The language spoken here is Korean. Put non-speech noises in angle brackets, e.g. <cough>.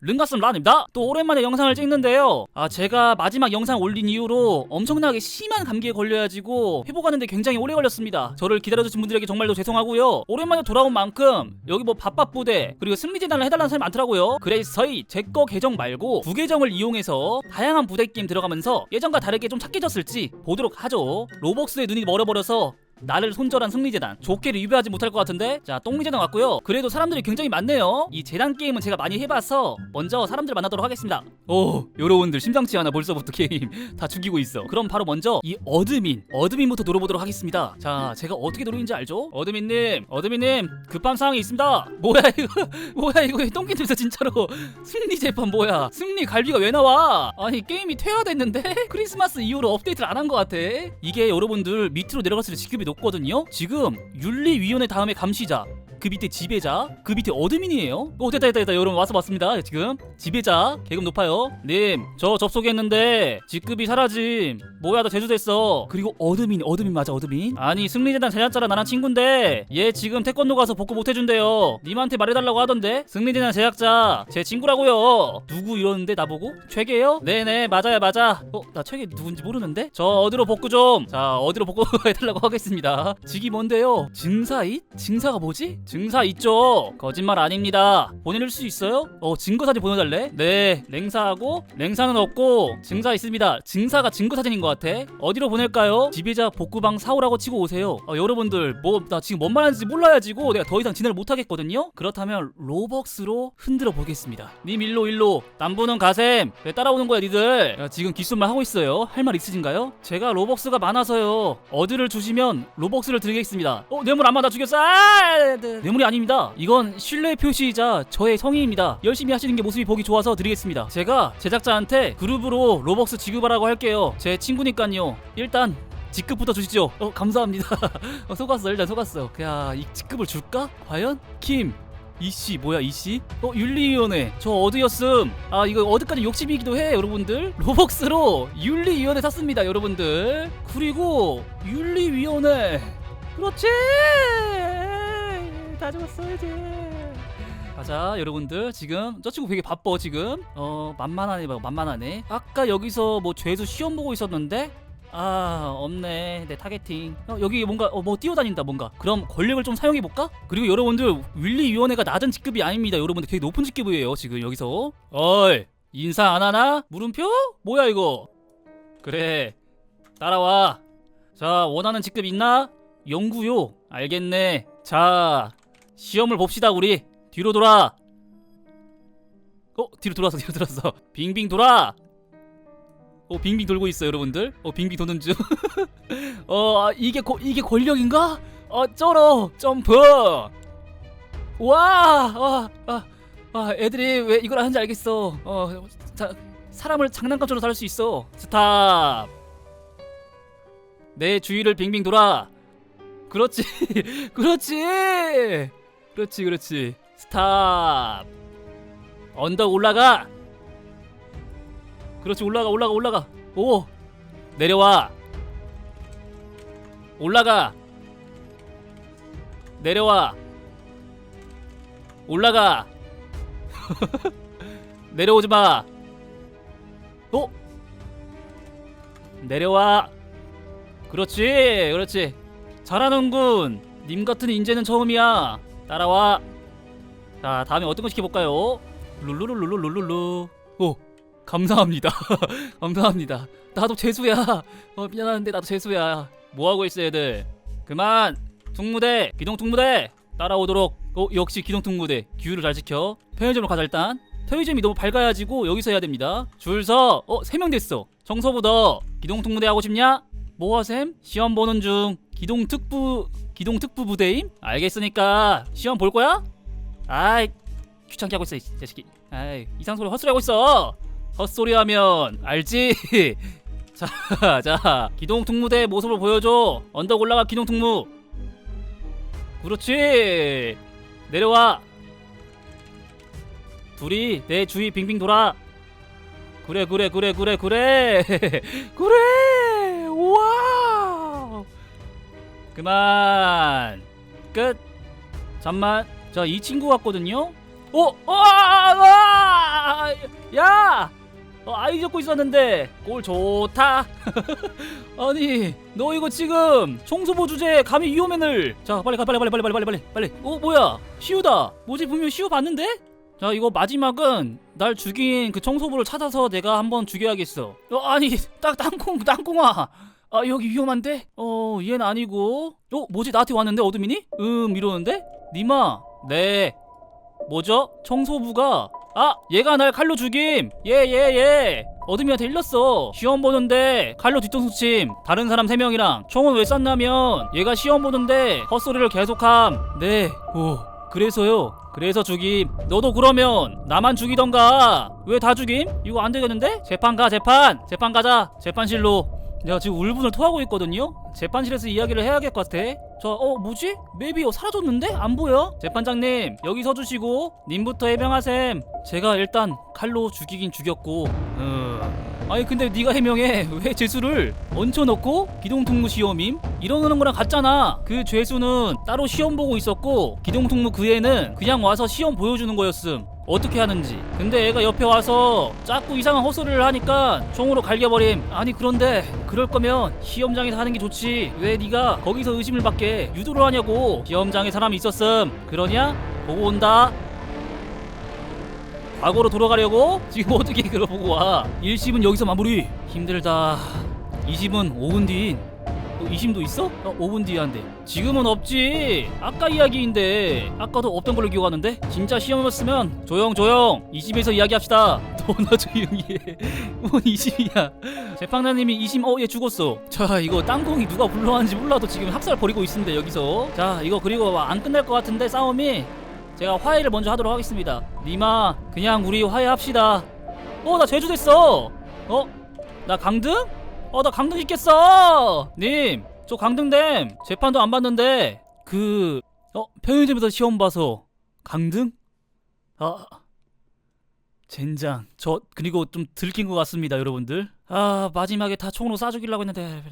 른가슴 란입니다. 또 오랜만에 영상을 찍는데요. 아 제가 마지막 영상 올린 이후로 엄청나게 심한 감기에 걸려가지고 회복하는데 굉장히 오래 걸렸습니다. 저를 기다려주신 분들에게 정말로 죄송하고요. 오랜만에 돌아온 만큼 여기 뭐 밥밥 부대 그리고 승리 재단을 해달라는 사람이 많더라고요. 그래서 저희 제 거 계정 말고 부계정을 이용해서 다양한 부대 게임 들어가면서 예전과 다르게 좀 착해졌을지 보도록 하죠. 로벅스에 눈이 멀어버려서 나를 손절한 승리재단. 좋게 리뷰하지 못할 것 같은데? 자 똥미재단 왔고요. 그래도 사람들이 굉장히 많네요. 이 재단 게임은 제가 많이 해봐서 먼저 사람들 만나도록 하겠습니다. 오 여러분들 심상치 않아 벌써부터 게임 <laughs> 다 죽이고 있어. 그럼 바로 먼저 이 어드민 어드민부터 노려보도록 하겠습니다. 자 제가 어떻게 노리는지 알죠? 어드민님 어드민님 급한 상황이 있습니다. 뭐야 이거? <laughs> 뭐야 이거? 똥긴 냄새 진짜로. 승리 재판 뭐야? 승리 갈비가 왜 나와? 아니 게임이 퇴화됐는데? <laughs> 크리스마스 이후로 업데이트를 안 한 것 같아. 이게 여러분들 밑으로 내려갔을 때 지급이 높거든요? 지금 윤리위원회 다음에 감시자 그 밑에 지배자 그 밑에 어드민이에요? 오 됐다 됐다 됐다. 여러분 와서 봤습니다. 지금 지배자 계급 높아요. 님 저 접속했는데 직급이 사라짐. 뭐야 나 제주됐어. 그리고 어드민 어드민 맞아 어드민? 아니 승리재단 제작자라 나랑 친군데 얘 지금 태권도 가서 복구 못 해준대요. 님한테 말해달라고 하던데? 승리재단 제작자 제 친구라고요. 누구 이러는데 나보고? 최계요? 네네 맞아요 맞아. 어 나 최계 누군지 모르는데? 저 어디로 복구 좀자 어디로 복구 <laughs> 해달라고 하겠습니다. 직이 뭔데요? 증사잇? 증사가 뭐지? 증사 있죠? 거짓말 아닙니다. 보내줄 수 있어요? 어 증거 사진 보내달래? 네 냉사하고 냉사는 없고 증사 있습니다. 증사가 증거 사진인 것 같아. 어디로 보낼까요? 지배자 복구방 사오라고 치고 오세요. 어, 여러분들 뭐 나 지금 뭔 말하는지 몰라야지고 내가 더 이상 진행을 못 하겠거든요? 그렇다면 로벅스로 흔들어 보겠습니다. 님 일로 일로. 남부는 가셈. 왜 따라오는 거야 니들? 야, 지금 기술만 하고 있어요. 할 말 있으신가요? 제가 로벅스가 많아서요. 어디를 주시면 로벅스를 드리겠습니다. 어 뇌물 안마 나 죽였어. 아! 네. 뇌물이 아닙니다 이건 신뢰 표시이자 저의 성의입니다 열심히 하시는 게 모습이 보기 좋아서 드리겠습니다 제가 제작자한테 그룹으로 로벅스 지급하라고 할게요 제 친구니까요 일단 직급부터 주시죠. 어 감사합니다. <laughs> 어, 속았어 일단 속았어. 그야 이 직급을 줄까? 과연? 김 이씨 뭐야 이씨? 어 윤리위원회 저 어드였음. 아 이거 어드까지 욕심이기도 해 여러분들. 로벅스로 윤리위원회 샀습니다 여러분들. 그리고 윤리위원회 그렇지. 다 죽었어 이제. 가자 여러분들. 지금 저 친구 되게 바빠 지금. 어 만만하네 봐 만만하네. 아까 여기서 뭐 죄수 시험 보고 있었는데? 아 없네 내 타겟팅. 어, 여기 뭔가 어, 뭐 뛰어다닌다 뭔가. 그럼 권력을 좀 사용해 볼까? 그리고 여러분들 윌리위원회가 낮은 직급이 아닙니다 여러분들. 되게 높은 직급이에요 지금 여기서. 어이 인사 안 하나? 물음표? 뭐야 이거? 그래 따라와. 자 원하는 직급 있나? 연구요. 알겠네. 자 시험을 봅시다 우리. 뒤로 돌아. 어 뒤로 돌아서 뒤로 돌아서. <laughs> 빙빙 돌아. 어 빙빙 돌고 있어 여러분들. 어 빙빙 도는 중어 <laughs> 아, 이게 고, 이게 권력인가? 어 쩔어. 점프. 와와아 아, 애들이 왜 이걸 하는지 알겠어. 어 자, 사람을 장난감처럼 다룰 수 있어. 스탑. 내 주위를 빙빙 돌아. 그렇지. <laughs> 그렇지 그렇지 그렇지. 스탑. 언덕 올라가. 그렇지 올라가 올라가 올라가. 오 내려와. 올라가. 내려와. 올라가. <laughs> 내려오지 마. 어? 내려와. 그렇지 그렇지. 잘하는군. 님 같은 인재는 처음이야 따라와 자 다음에 어떤 거 시켜볼까요 룰루룰루룰루룰루 오 감사합니다. <laughs> 감사합니다. 나도 재수야. 어, 미안한데 나도 재수야. 뭐 하고 있어 얘들? 그만. 퉁무대, 기동 퉁무대 따라오도록. 어, 역시 기동 퉁무대. 규율을 잘 지켜. 편의점으로 가자 일단. 편의점이 너무 밝아야지고 여기서 해야 됩니다. 줄 서. 어, 세명 됐어. 청소부더. 기동 퉁무대 하고 싶냐? 뭐하셈? 시험 보는 중. 기동 특부 기동 특부 부대임? 알겠으니까 시험 볼 거야? 아이 귀찮게 하고 있어 이 자식이. 아이 이상 소리 헛소리 하고 있어. 헛소리 하면 알지? <laughs> 자, 자, 기동 특무대 모습을 보여줘. 언덕 올라가 기동 특무. 그렇지. 내려와. 둘이 내 주위 빙빙 돌아. 그래, 그래, 그래, 그래, 그래, <laughs> 그래. 그만. 끝. 잠만. 자, 이 친구 같거든요. 어? 어? 아, 아, 아, 야! 어, 아이 잡고 있었는데 골 좋다. <laughs> 아니 너 이거 지금 청소부 주제 감히 위험해을 자 빨리 가 빨리 빨리 빨리 빨리 빨리 빨리. 어 뭐야 시우다. 뭐지 분명 시우 봤는데? 자 이거 마지막은 날 죽인 그 청소부를 찾아서 내가 한번 죽여야겠어. 어 아니 딱 땅콩 땅콩아. 아 여기 위험한데? 어 얘는 아니고. 어 뭐지 나한테 왔는데 어둠이니? 음 이러는데? 니마 네. 뭐죠? 청소부가 아 얘가 날 칼로 죽임 예예 예 어둠이한테 일렀어 시험 보는데 칼로 뒤통수 침 다른 사람 3명이랑 총은 왜 쐈냐면 얘가 시험 보는데 헛소리를 계속함 네오 그래서요 그래서 죽임 너도 그러면 나만 죽이던가 왜 다 죽임? 이거 안 되겠는데? 재판 가 재판 재판 가자 재판실로 내가 지금 울분을 토하고 있거든요? 재판실에서 이야기를 해야겠 것 같아. 저 어 뭐지? 맵이 어, 사라졌는데? 안 보여? 재판장님 여기 서주시고 님부터 해명하셈. 제가 일단 칼로 죽이긴 죽였고. 어... 아니 근데 네가 해명해. <laughs> 왜 죄수를? 얹혀놓고 기동통로 시험임? 이러는 거랑 같잖아. 그 죄수는 따로 시험 보고 있었고 기동통로 그 애는 그냥 와서 시험 보여주는 거였음 어떻게 하는지. 근데 애가 옆에 와서 자꾸 이상한 헛소리를 하니까 총으로 갈겨버림. 아니 그런데 그럴 거면 시험장에서 하는 게 좋지. 왜 네가 거기서 의심을 받게 유도를 하냐고. 시험장에 사람이 있었음. 그러냐? 보고 온다. 과거로 돌아가려고? <laughs> 지금 어떻게 그러 보고 와? 1심은 여기서 마무리. 힘들다. 2심은 5분 뒤인 어, 2심도 있어? 어, 5분 뒤에 한대. 지금은 없지. 아까 이야기인데. 아까도 없던 걸로 기억하는데? 진짜 시험이었으면 조용 조용. 2심에서 이야기합시다. <laughs> 너나 조용히 해뭔 <laughs> 2심이야. 재판장님이 2심 어얘 죽었어. 자 이거 땅콩이 누가 불러왔는지 몰라도 지금 학살 벌이고 있습니다 여기서. 자 이거 그리고 안 끝날 것 같은데 싸움이? 제가 화해를 먼저 하도록 하겠습니다. 니마 그냥 우리 화해합시다. 어 나 제주됐어. 어? 나 강등? 어 나 강등 있겠어 님 저 강등됨 재판도 안 받는데 그 어? 편의점에서 시험 봐서 강등? 아 젠장 저 그리고 좀 들킨 것 같습니다 여러분들 아 마지막에 다 총으로 쏴 죽이려고 했는데